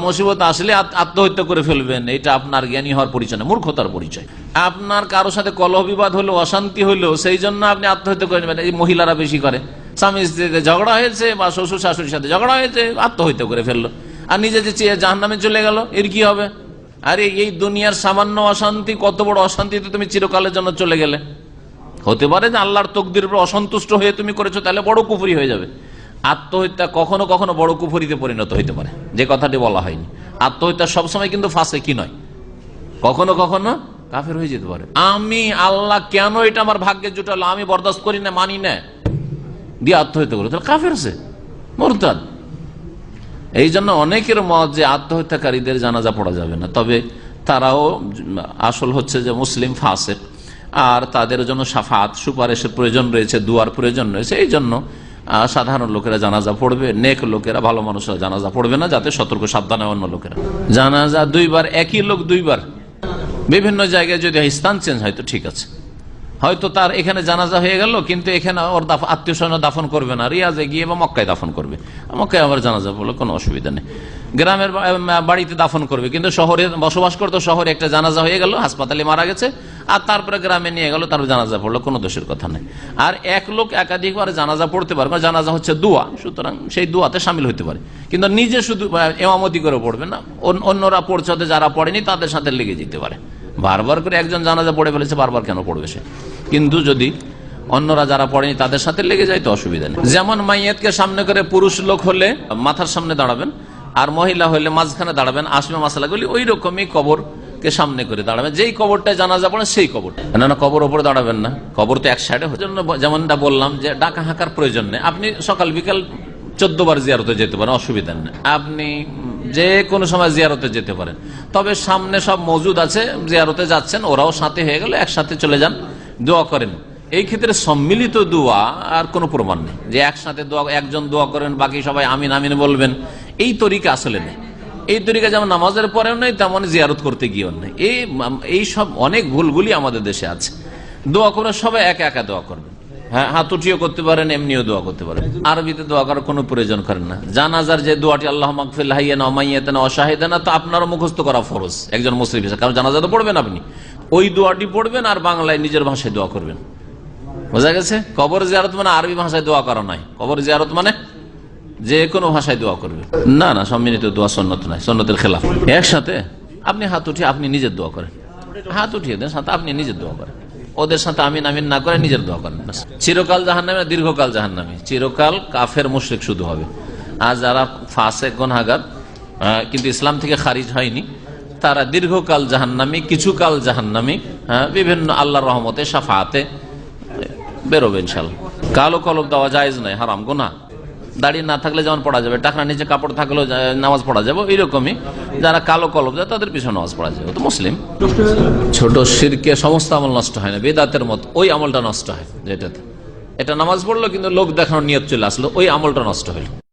মুসিবত আসলে আত- আত্মহত্যা করে ফেলবেন, এটা আপনার জ্ঞানী হওয়ার পরিচয় না, মূর্খতার পরিচয়। আপনার কারোর সাথে কলহ বিবাদ হলো, অশান্তি হলো, সেই জন্য আপনি আত্মহত্যা করে নেবেন। এই মহিলারা বেশি করে। স্বামী স্ত্রীতে ঝগড়া হয়েছে বা শ্বশুর শাশুড়ির সাথে ঝগড়া হয়েছে, আত্মহত্যা করে ফেলল। আর নিজে যে চেয়ে জাহান নামে চলে গেল, এর কি হবে? আরে, এই দুনিয়ার সামান্য অশান্তি, কত বড় অশান্তিতে তুমি চিরকালের জন্য চলে গেলে। হতে পারে যে আল্লাহর তকদির অসন্তুষ্ট হয়ে তুমি করেছ, তাহলে বড় কুফুরি হয়ে যাবে। আত্মহত্যা কখনো কখনো বড় কুফুরিতে পরিণত হইতে পারে। যে কথাটি বলা হয়নি। আত্মহত্যা সবসময় কিন্তু ফাঁসে, কি নয়? কখনো কখনো কাফের হয়ে যেতে পারে। আমি আল্লাহ কেন এটা আমার ভাগ্যে জুটালো? আমি বরদাস্ত করি না, মানি না? দিয়ে আত্মহত্যা করো তাহলে কাফের সে? মোরতাদ। এই জন্য অনেকের মত যে আত্মহত্যাকারীদের জানাজা পড়া যাবে না। তবে তারাও আসল হচ্ছে যে মুসলিম ফাসেক আর তাদের জন্য সাফাত, সুপারিশের প্রয়োজন রয়েছে, দুয়ার প্রয়োজন রয়েছে। এই জন্য সাধারণ লোকেরা জানাজা পড়বে, নেক লোকেরা, ভালো মানুষরা জানাজা পড়বে না, যাতে সতর্ক সাবধানে অন্য লোকেরা। জানাজা দুইবার, একই লোক দুইবার। বিভিন্ন জায়গায় যদি স্থান চেঞ্জ হয় তো ঠিক আছে। হয়তো তার এখানে জানাজা হয়ে গেল, কিন্তু এখানে ওর আত্মীয় স্বজন দাফন করবে না, রিয়াজে গিয়ে বা মক্কায় দাফন করবে। মক্কায় আবার জানাজা বলে কোনো অসুবিধা নেই। গ্রামের বাড়িতে দাফন করবে, কিন্তু শহরে বসবাস করতো, শহরে একটা জানাজা হয়ে গেল, হাসপাতালে মারা গেছে আর তারপরে গ্রামে নিয়ে গেল তারপর জানাজা পড়ল কোনো দোষের কথা নেই। আর এক লোক একাধিকবার জানাজা পড়তে পারে জানাজা হচ্ছে দোয়া সুতরাং সেই দোয়াতে সামিল হতে পারে। কিন্তু নিজে শুধু আহ, এমামতি করে পড়বে না অন্যরা পড়ছে যারা পড়েনি তাদের সাথে লেগে যেতে পারে। বারবার করে একজন জানাজা পড়ে ফেলেছে বারবার কেন পড়বে সে? কিন্তু যদি অন্যরা যারা পড়েনি তাদের সাথে লেগে যায় তো অসুবিধা নেই। যেমন মাইয়াতকে সামনে করে পুরুষ লোক হলে মাথার সামনে দাঁড়াবেন আর মহিলা হলে মাঝখানে দাঁড়াবেন আসবে মাসালাগুলি ওই রকমই কবরকে সামনে করে দাঁড়াবেন যেই কবরটায় জানাজা পড়ে সেই কবরটা না না, কবর ওপরে দাঁড়াবেন না। কবর তো এক সাইডে জন্য যেমনটা বললাম যে ডাকা হাঁকার প্রয়োজন নেই। আপনি সকাল, বিকাল চোদ্দ বার জিয়ারতে যেতে পারেন, অসুবিধা নেই। আপনি যে কোনো সময় জিয়ারতে যেতে পারেন। তবে সামনে সব মজুদ আছে, জিয়ারতে যাচ্ছেন, ওরাও সাথে হয়ে গেলে, একসাথে চলে যান, দোয়া করেন। এই ক্ষেত্রে সম্মিলিত দোয়া আর কোনো প্রমাণ নেই। যে একসাথে দোয়া, একজন দোয়া করেন, বাকি সবাই আমিন আমিন বলবেন। এই তরিকা আসলে নেই। এই তরিকা যেমন নামাজের পরেও নেই, তেমন জিয়ারত করতে গিয়েও নেই। এই সব অনেক ভুলগুলি আমাদের দেশে আছে। দোয়া করে সবাই একা একা দোয়া করবেন হ্যাঁ হাত উঠিয়ে করতে পারেন, এমনিও দোয়া করতে পারেন। আরবিতে দোয়া করার কোনো প্রয়োজন করেন না। জানাজার যে দোয়াটি, আল্লাহ মাকফিল হাইয়ানা অমাইয়াতানা অশাহিদানা তো আপনারও মুখস্থ করা ফরজ, একজন মুসলিম হিসেবে। কারণ জানাজা তো পড়বেন আপনি। ওই দোয়াটি পড়বেন আর বাংলায় নিজের ভাষায় দোয়া করবেন। বোঝা গেছে? কবর জিয়ারত মানে আরবি ভাষায় দোয়া করা নয়। কবর জিয়ারত মানে যে কোনো ভাষায় দোয়া করবে। না না সম্মিলিত দোয়া সন্নত নয় সন্নতের খেলাফ। একসাথে আপনি হাত উঠিয়ে আপনি নিজের দোয়া করেন। হাত উঠিয়ে দেন সাথে আপনি নিজের দোয়া করেন। ওদের সাথে আমিন আমিন না করে নিজের দোয়া করেন। চিরকাল জাহান নামে দীর্ঘকাল জাহান নামে চিরকাল কাফের মুশ্রিক শুধু হবে। আর যারা ফাঁসে গনহাগার কিন্তু ইসলাম থেকে খারিজ হয়নি তারা দীর্ঘকাল জাহান্নামি কিছু কাল জাহান্নামি হ্যাঁ, বিভিন্ন আল্লাহর রহমতে সাফাতে বেরোবে ইনশাল্লাহ। কালো কলম দেওয়া জায়েজ নয় হারাম গোনা দাঁড়িয়ে না থাকলে যেমন পড়া যাবে টাকা নিচে কাপড় থাকলেও নামাজ পড়া যাবে এইরকমই যারা কালো কলব যায় তাদের পিছনে নামাজ পড়া যাবে। তো মুসলিম। ছোট সিরকে সমস্ত আমল নষ্ট হয় না, বেদাতের মত, ওই আমলটা নষ্ট হয়, যেটাতে। এটা নামাজ পড়ল, কিন্তু লোক দেখানোর নিয়ত চলে আসলো, ওই আমলটা নষ্ট হলো।